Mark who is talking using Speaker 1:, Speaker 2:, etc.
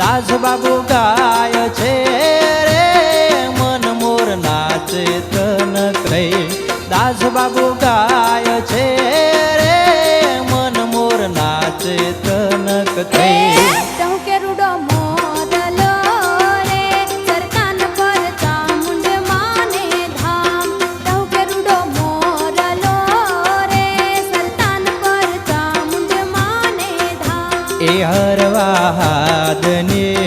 Speaker 1: દાસ બાબુ ગાય છે રે, મન મોર નાચે તન કરે દાસ બાબુ ગાય છે રે, મન મોર નાચે
Speaker 2: તન
Speaker 1: કરે હરવા હાદને